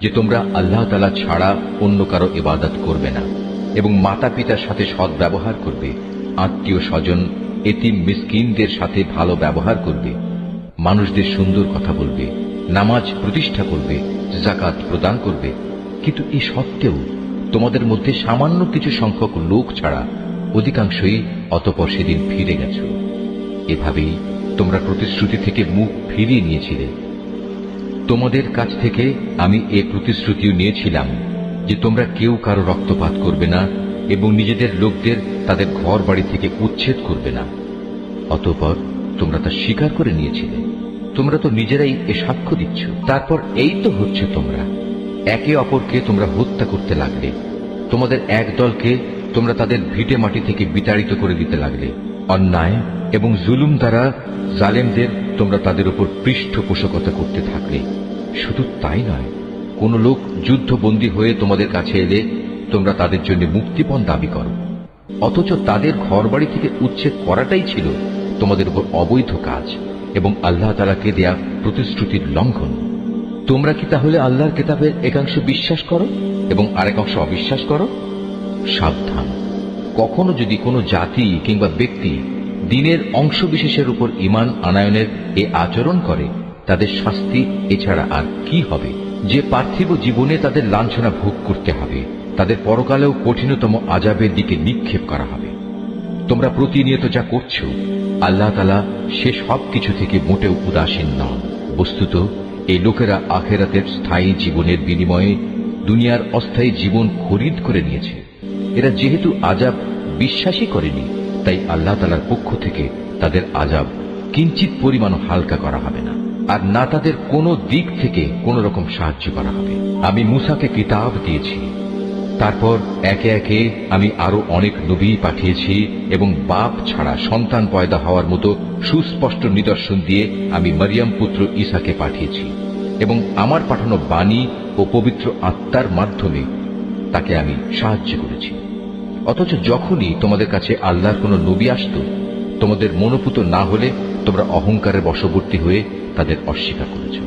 যে তোমরা আল্লাহ তালা ছাড়া অন্য কারও ইবাদত করবে না এবং মাতা পিতার সাথে সৎ ব্যবহার করবে, আত্মীয় স্বজন, এতিম মিসকিনদের সাথে ভালো ব্যবহার করবে, মানুষদের সুন্দর কথা বলবে, নামাজ প্রতিষ্ঠা করবে জাকাত প্রদান করবে। কিন্তু এই সত্ত্বেও তোমাদের মধ্যে সামান্য কিছু সংখ্যক লোক ছাড়া অধিকাংশই অতপর সেদিন ফিরে গেছ। এভাবেই তোমরা প্রতিশ্রুতি থেকে মুখ ফিরিয়ে নিয়েছিলে। তোমাদের কাছ থেকে আমি এ প্রতিশ্রুতিও নিয়েছিলাম যে তোমরা কেউ কারও রক্তপাত করবে না এবং নিজেদের লোকদের তাদের ঘর বাড়ি থেকে উচ্ছেদ করবে না। অতঃপর তোমরা তা স্বীকার করে নিয়েছিলে। তোমরা তো নিজেরাই এ সাক্ষ্য দিচ্ছ। তারপর এই তো হচ্ছে তোমরা। একে অপরকে তোমরা হত্যা করতে লাগলে। তোমাদের এক দলকে তোমরা তাদের ভিটে মাটি থেকে বিতাড়িত করে দিতে লাগলে। অন্যায় এবং জুলুম দ্বারা জালেমদের তোমরা তাদের উপর পৃষ্ঠপোষকতা করতে থাকলে। শুধু তাই নয়, কোন লোক যুদ্ধবন্দী হয়ে তোমাদের কাছে এলে তোমরা তাদের জন্য মুক্তিপণ দাবি করো। অথচ তাদের ঘরবাড়ি থেকে উচ্ছেদ করাটাই ছিল তোমাদের উপর অবৈধ কাজ এবং আল্লাহ তালাকে দেয়া প্রতিশ্রুতির লঙ্ঘন। তোমরা কি তাহলে আল্লাহর কেতাবের একাংশ বিশ্বাস করো এবং আরেক অংশ অবিশ্বাস করো? সাবধান। কখনো যদি কোনো জাতি কিংবা ব্যক্তি দিনের অংশ বিশেষের উপর ইমান আনায়নের এ আচরণ করে, তাদের শাস্তি এছাড়া আর কি হবে? যে পার্থিব জীবনে তাদের লাঞ্ছনা ভোগ করতে হবে, তাদের পরকালেও কঠিনতম আজাবের দিকে নিক্ষেপ করা হবে। তোমরা প্রতিনিয়ত যা করছ, আল্লাহ তালা সে সব কিছু থেকে মোটেও উদাসীন নন। বস্তুত এই লোকেরা আখেরাতের স্থায়ী জীবনের বিনিময়ে দুনিয়ার অস্থায়ী জীবন খরিদ করে নিয়েছে। এরা যেহেতু আজাব বিশ্বাসই করেনি তাই আল্লাহ তালার পক্ষ থেকে তাদের আজাব কিঞ্চিত পরিমাণও হালকা করা হবে না। আর না তাদের কোনো দিক থেকে কোনো রকম সাহায্য করা হবে। আমি মুসাকে কিতাব দিয়েছি। তারপর একে একে আমি আরও অনেক নবী পাঠিয়েছি এবং বাপ ছাড়া সন্তান পয়দা হওয়ার মতো সুস্পষ্ট নিদর্শন দিয়ে আমি মরিয়াম পুত্র ঈসাকে পাঠিয়েছি এবং আমার পাঠানো বাণী ও পবিত্র আত্মার মাধ্যমে তাকে আমি সাহায্য করেছি। অথচ যখনই তোমাদের কাছে আল্লাহর কোনো নবী আসত, তোমাদের মনোপুত না হলে তোমরা অহংকারের বশবর্তী হয়ে তাদের অস্বীকার করেছ।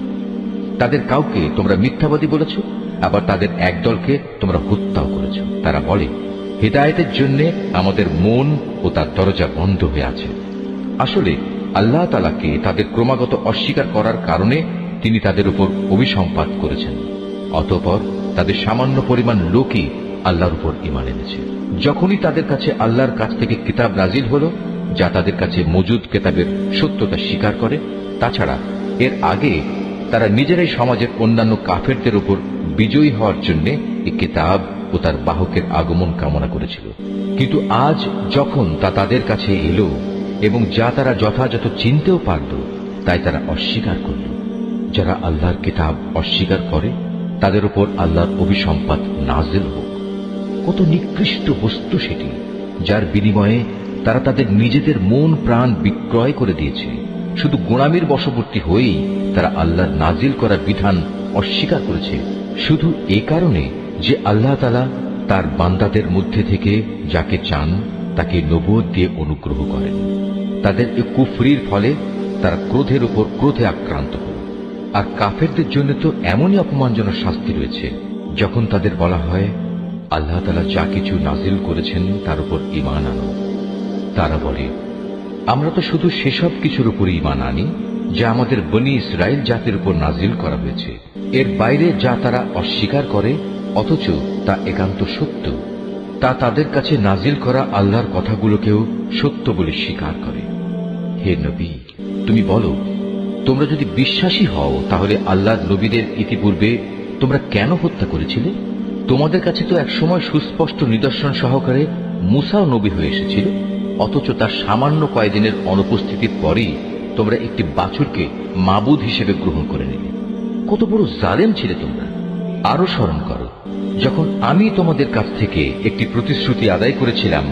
তাদের কাউকে তোমরা মিথ্যাবাদী বলেছ, আবার তাদের একদলকে তোমরা হত্যাও করেছ। তারা বলে, হেদায়তের জন্য আমাদের মন ও তার দরজা বন্ধ হয়ে আছে। আসলে আল্লাহ তালাকে তাদের ক্রমাগত অস্বীকার করার কারণে তিনি তাদের উপর অভিসম্পাত করেছেন। অতপর তাদের সামান্য পরিমাণ লোকই আল্লাহর উপর ইমান এনেছে। যখনই তাদের কাছে আল্লাহর কাছ থেকে কিতাব নাজিল হল, যা তাদের কাছে মজুদ কেতাবের সত্যতা স্বীকার করে, তাছাড়া এর আগে তারা নিজেরাই সমাজের অন্যান্য কাফেরদের উপর বিজয়ী হওয়ার জন্য এই কিতাব ও তার বাহকের আগমন কামনা করেছিল। কিন্তু আজ যখন তা তাদের কাছে এলো এবং যা তারা যথাযথ চিনতেও পারল, তাই তারা অস্বীকার করল। যারা আল্লাহর কিতাব অস্বীকার করে, তাদের উপর আল্লাহর অভিসম্পাদ নাজেল হোক। কত নিকৃষ্ট বস্তু সেটি, যার বিনিময়ে তারা তাদের নিজেদের মন প্রাণ বিক্রয় করে দিয়েছে। শুধু গোড়ামির বশবর্তী হয়েই তারা আল্লাহর নাজিল করা বিধান অস্বীকার করেছে। শুধু এ কারণে যে আল্লাহ তালা তার বান্দাদের মধ্যে থেকে যাকে চান, তাকে নবোধ দিয়ে অনুগ্রহ করেন। তাদের এ কুফরির ফলে তারা ক্রোধের উপর ক্রোধে আক্রান্ত হল। আর কাফেরদের জন্য তো এমনই অপমানজনক শাস্তি রয়েছে, যখন তাদের বলা হয় আল্লাহ তালা যা কিছু নাজিল করেছেন তার উপর ইমান আনো। তারা বলে, আমরা তো শুধু সেসব কিছুর উপর ইমান আনি, যা আমাদের বনি ইসরায়েল জাতির উপর নাজিল করা হয়েছে। এর বাইরে যা তারা অস্বীকার করে, অথচ তা একান্ত সত্য। তা তাদের কাছে নাজিল করা আল্লাহর কথাগুলোকেও সত্য বলে স্বীকার করে। হে নবী, তুমি বলো, তোমরা যদি বিশ্বাসী হও, তাহলে আল্লাহর নবীদের ইতিপূর্বে তোমরা কেন হত্যা করেছিলে? তোমাদের কাছে তো একসময় সুস্পষ্ট নিদর্শন সহকারে মুসাও নবী হয়ে এসেছিল, অথচ তার সামান্য কয়েকদিনের অনুপস্থিতির পরেই তোমরা একটি বাছুরকে মাবুদ হিসেবে গ্রহণ করে নিলে। কত বড় জালেম ছিলে তোমরা। আরও স্মরণ করো, যখন আমি তোমাদের কাছ থেকে একটি প্রতিশ্রুতি আদায় করেছিলাম,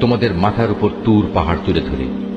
তোমাদের মাথার উপর তুর পাহাড় তুলে ধরে